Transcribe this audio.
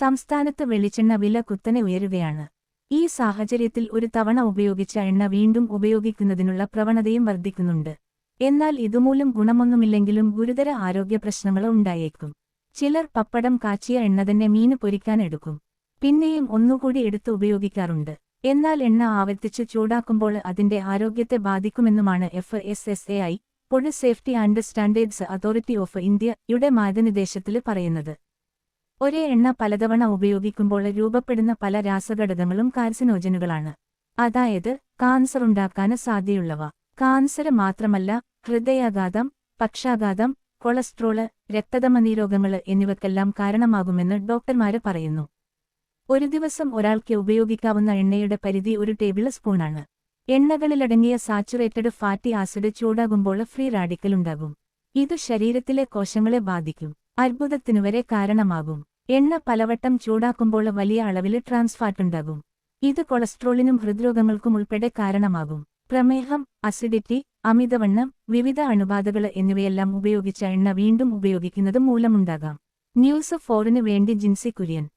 സംസ്ഥാനത്ത് വെളിച്ചെണ്ണ വില കുത്തനെ ഉയരുകയാണ്. ഈ സാഹചര്യത്തിൽ ഒരു തവണ ഉപയോഗിച്ച എണ്ണ വീണ്ടും ഉപയോഗിക്കുന്നതിനുള്ള പ്രവണതയും വർദ്ധിക്കുന്നുണ്ട്. എന്നാൽ ഇതുമൂലം ഗുണമൊന്നുമില്ലെങ്കിലും ഗുരുതര ആരോഗ്യ പ്രശ്നങ്ങൾ ഉണ്ടായേക്കും. ചിലർ പപ്പടം കാച്ചിയ എണ്ണ തന്നെ മീന് പൊരിക്കാനെടുക്കും പിന്നെയും ഒന്നുകൂടി എടുത്ത് ഉപയോഗിക്കാറുണ്ട്. എന്നാൽ എണ്ണ ആവർത്തിച്ച് ചൂടാക്കുമ്പോൾ അതിന്റെ ആരോഗ്യത്തെ ബാധിക്കുമെന്നുമാണ് F S S A I പൊഴു safety and standards authority of ഇന്ത്യയുടെ മാർഗനിർദ്ദേശത്തിൽ പറയുന്നത്. ഒരേ എണ്ണ പലതവണ ഉപയോഗിക്കുമ്പോൾ രൂപപ്പെടുന്ന പല രാസഘടകങ്ങളും കാർസിനോജനുകളാണ്. അതായത് കാൻസർ ഉണ്ടാക്കാന് സാധ്യതയുള്ളവ. കാൻസർ മാത്രമല്ല ഹൃദയാഘാതം പക്ഷാഘാതം കൊളസ്ട്രോൾ രക്തധമനീരോഗങ്ങൾ എന്നിവക്കെല്ലാം കാരണമാകുമെന്ന് ഡോക്ടർമാര് പറയുന്നു. ഒരു ദിവസം ഒരാൾക്ക് ഉപയോഗിക്കാവുന്ന എണ്ണയുടെ പരിധി ഒരു ടേബിൾ സ്പൂണാണ്. എണ്ണകളിലടങ്ങിയ സാച്ചുറേറ്റഡ് ഫാറ്റി ആസിഡ് ചൂടാകുമ്പോൾ ഫ്രീ റാഡിക്കൽ ഉണ്ടാകും. ഇത് ശരീരത്തിലെ കോശങ്ങളെ ബാധിക്കും. അർബുദത്തിനുവരെ കാരണമാകും. എണ്ണ പലവട്ടം ചൂടാക്കുമ്പോൾ വലിയ അളവിൽ ട്രാൻസ്ഫാറ്റ് ഉണ്ടാകും. ഇത് കൊളസ്ട്രോളിനും ഹൃദ്രോഗങ്ങൾക്കും ഉൾപ്പെടെ കാരണമാകും. പ്രമേഹം അസിഡിറ്റി അമിതവണ്ണം വിവിധ അണുബാധകൾ എന്നിവയെല്ലാം ഉപയോഗിച്ച എണ്ണ വീണ്ടും ഉപയോഗിക്കുന്നത് മൂലമുണ്ടാകാം. ന്യൂസ് ഫോറിന് വേണ്ടി ജിൻസി കുര്യൻ.